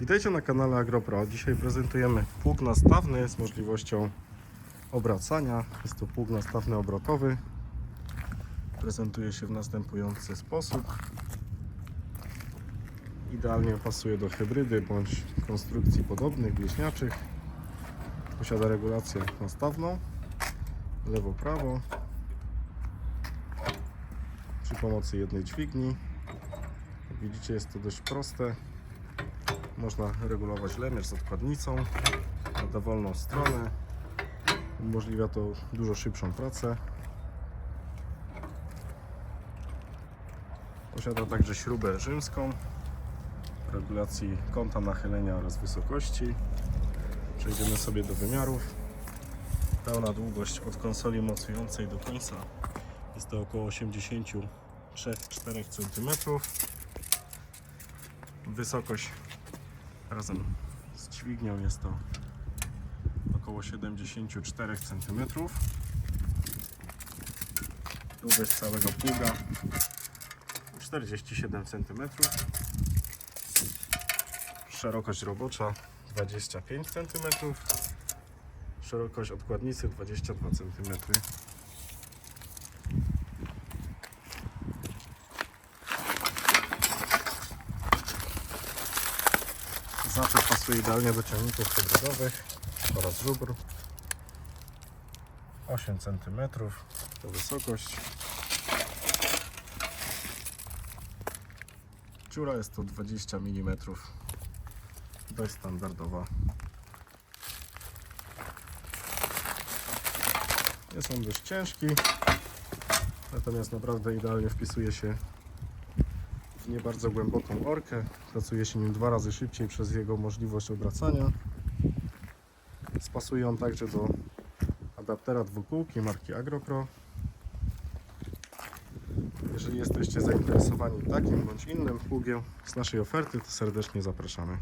Witajcie na kanale AgroPro. Dzisiaj prezentujemy pług nastawny z możliwością obracania. Jest to pług nastawny obrotowy. Prezentuje się w następujący sposób. Idealnie pasuje do hybrydy bądź konstrukcji podobnych, bliźniaczych. Posiada regulację nastawną, lewo-prawo przy pomocy jednej dźwigni. Jak widzicie jest to dość proste. Można regulować lemierz z odkładnicą na dowolną stronę. Umożliwia to dużo szybszą pracę. Posiada także śrubę rzymską regulacji kąta nachylenia oraz wysokości. Przejdziemy sobie do wymiarów. Pełna długość od konsoli mocującej do końca jest to około 83-4 cm. Wysokość razem z dźwignią jest to około 74 cm. Długość całego pługa 47 cm. Szerokość robocza 25 cm. Szerokość odkładnicy 22 cm. Zaczep pasuje idealnie do ciągników hybrydowych oraz żubr. 8 cm to wysokość. Dziura jest to 20 mm. Dość standardowa. Jest on dość ciężki, natomiast naprawdę idealnie wpisuje się nie bardzo głęboką orkę. Pracuje się nim dwa razy szybciej przez jego możliwość obracania. Spasuje on także do adaptera dwukółki marki AgroPro. Jeżeli jesteście zainteresowani takim bądź innym pługiem z naszej oferty, to serdecznie zapraszamy.